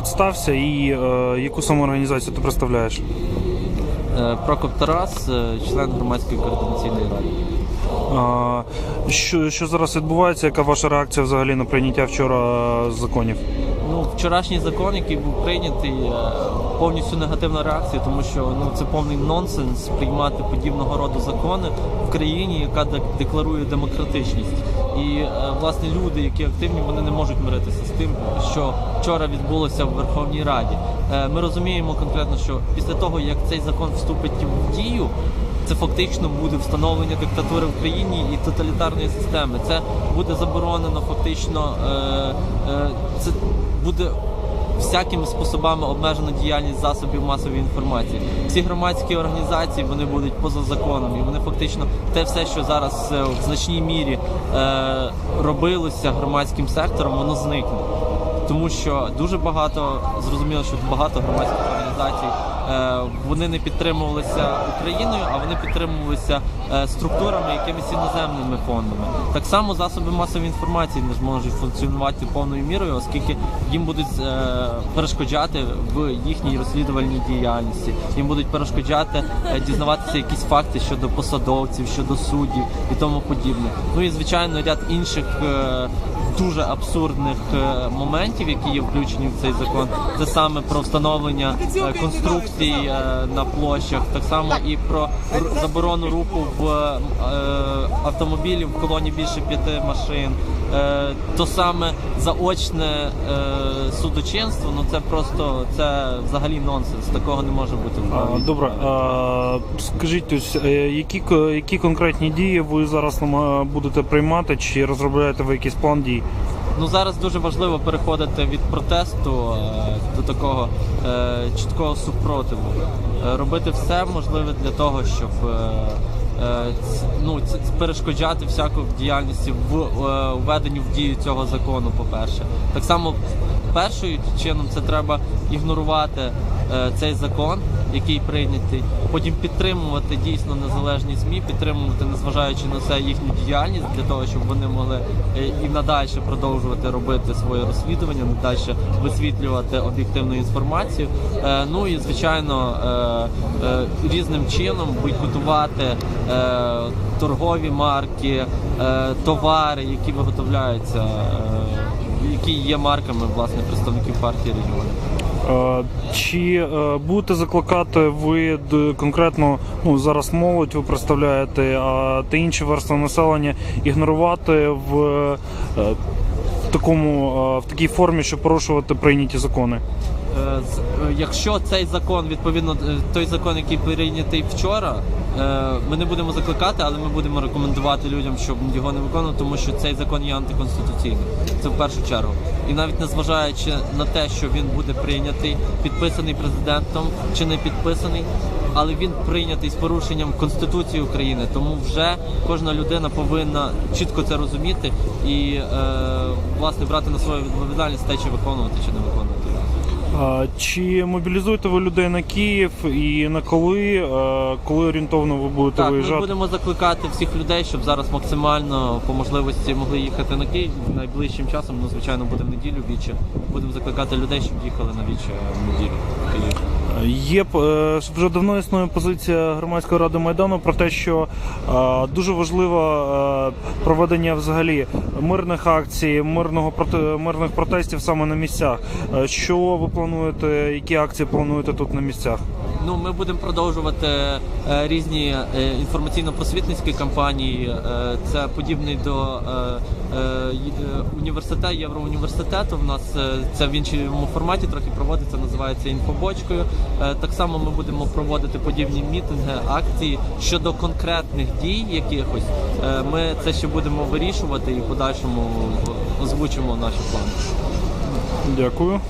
представся і е, яку саму організацію ти представляєш? Е, Прокоп Тарас, е, член громадської координаційної ради. Що, що зараз відбувається? Яка ваша реакція взагалі на прийняття вчора законів? Ну, вчорашній закон, який був прийнятий, е, повністю негативна реакція, тому що ну це повний нонсенс приймати подібного роду закони в країні, яка декларує демократичність. І е, власне люди, які активні, вони не можуть миритися з тим, що вчора відбулося в Верховній Раді. Е, Ми розуміємо конкретно, що після того як цей закон вступить в дію. Це фактично буде встановлення диктатури в країні і тоталітарної системи. Це буде заборонено фактично. Е, е, це буде всякими способами обмежена діяльність засобів масової інформації. Всі громадські організації вони будуть поза законом, і вони фактично те все, що зараз е, в значній мірі робилося громадським сектором, воно зникне. Тому що дуже багато зрозуміло, що багато громадських організацій вони не підтримувалися Україною, а вони підтримувалися е, структурами, якимись іноземними фондами. Так само засоби масової інформації не зможуть функціонувати повною мірою, оскільки їм будуть е, перешкоджати в їхній розслідувальній діяльності. Їм будуть перешкоджати е, дізнаватися якісь факти щодо посадовців, щодо суддів і тому подібне. Ну і звичайно ряд інших. Дуже абсурдних е, моментів, які є включені в цей закон. Це саме про встановлення е, конструкцій е, на площах, так само і про заборону руху в е, автомобілі в колоні більше п'яти машин. То саме заочне судочинство, ну це просто це взагалі нонсенс. Такого не може бути в Добре, а, скажіть, ось, які, які конкретні дії ви зараз будете приймати, чи розробляєте ви якийсь план дій? Ну зараз дуже важливо переходити від протесту е, до такого е, чіткого супротиву, Е, робити все можливе для того, щоб ну, перешкоджати всяку діяльності в введенню в дію цього закону. По перше, так само першою чином це треба ігнорувати цей закон, який прийнятий, потім підтримувати дійсно незалежні змі, підтримувати, незважаючи на це їхню діяльність для того, щоб вони могли е, і надалі продовжувати робити своє розслідування, надалі висвітлювати об'єктивну інформацію. Е, Ну і звичайно е, е, різним чином бойкотувати е, торгові марки, е, товари, які виготовляються, е, які є марками власне представників партії регіонів. Е, Чи е, будете закликати ви конкретно ну зараз молодь ви представляєте, а та інші верстви населення ігнорувати в, е, в такому в такій формі, щоб порушувати прийняті закони? Якщо цей закон, відповідно, той закон, який прийнятий вчора, ми не будемо закликати, але ми будемо рекомендувати людям, щоб його не виконували, тому що цей закон є антиконституційним. Це в першу чергу. І навіть незважаючи на те, що він буде прийнятий, підписаний президентом чи не підписаний, але він прийнятий з порушенням Конституції України. Тому вже кожна людина повинна чітко це розуміти і е, власне брати на свою відповідальність те, чи виконувати, чи не виконувати. Чи мобілізуєте ви людей на Київ і на коли, коли орієнтовно ви будете Так, ми будемо закликати всіх людей, щоб зараз максимально по можливості могли їхати на Київ найближчим часом. Ну, звичайно, буде в неділю віче. Будемо закликати людей, щоб їхали на віче в неділю в Київ. Є е, вже давно існує позиція громадської ради майдану про те, що е, дуже важливо е, проведення взагалі мирних акцій, мирного мирних протестів саме на місцях. Що ви плануєте? Які акції плануєте тут на місцях? Ну, ми будемо продовжувати е, різні е, інформаційно-просвітницькі кампанії. Е, це подібний до університету, євроуніверситету. В нас це в іншому форматі трохи проводиться, називається інфобочкою. Так само ми будемо проводити подібні мітинги, акції щодо конкретних дій якихось. Ми це ще будемо вирішувати і в подальшому озвучимо наші плани. Дякую.